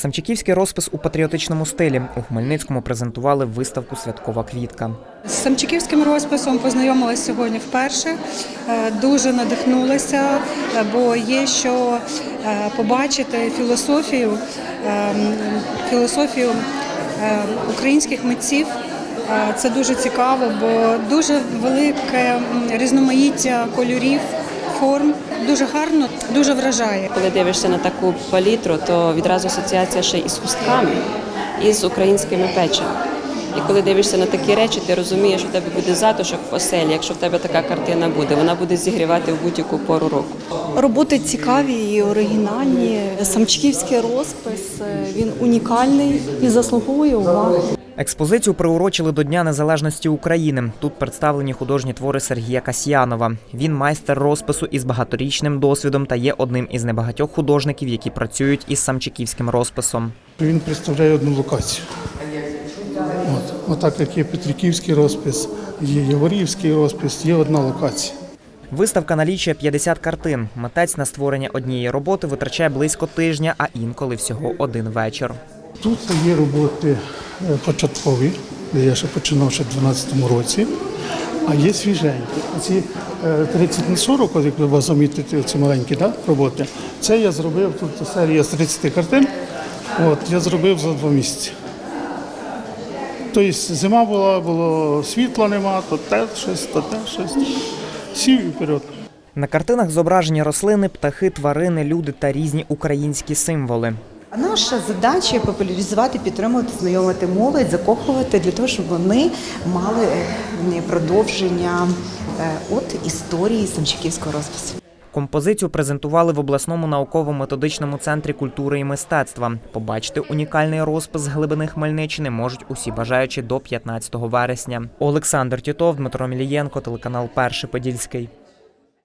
Самчиківський розпис у патріотичному стилі у Хмельницькому презентували виставку Святкова квітка. З самчиківським розписом познайомилася сьогодні вперше. Е, Дуже надихнулася, е, бо є що е, побачити філософію, філософію українських митців. Це дуже цікаво, бо дуже велике різноманіття кольорів, форм. Дуже гарно, дуже вражає. Коли дивишся на таку палітру, то відразу асоціація ще із хустками, і з українськими печами. І коли дивишся на такі речі, ти розумієш, що в тебе буде затишок в оселі, якщо в тебе така картина буде. Вона буде зігрівати в будь-яку пору року. Роботи цікаві і оригінальні. Самчківський розпис е, він унікальний і заслуговує уваги. Експозицію приурочили до Дня Незалежності України. Тут представлені художні твори Сергія Касьянова. Він майстер розпису із багаторічним досвідом та є одним із небагатьох художників, які працюють із самчиківським розписом. Він представляє одну локацію. От, Отак як є Петриківський розпис, є Яворівський розпис, є одна локація. Виставка налічує 50 картин. Митець на створення однієї роботи витрачає близько тижня, а інколи всього один вечір. Тут є роботи початкові, де я ще починав ще в 2012 році, а є свіженькі. Ці е, 30 на 40, от як ви замітите, ці маленькі да, роботи, це я зробив тут серія з 30 картин. От, я зробив за два місяці. Тобто зима була, було світла нема, то те щось, то те щось. Сів і вперед. На картинах зображені рослини, птахи, тварини, люди та різні українські символи. А Наша задача популяризувати, підтримувати, знайомити молодь, закохувати для того, щоб вони мали е, продовження е, от історії Самчиківського розпису. Композицію презентували в обласному науково-методичному центрі культури і мистецтва. Побачити унікальний розпис глибини Хмельниччини можуть усі бажаючі до 15 вересня. Олександр Тітов, Дмитро Мілієнко, телеканал Перший Подільський.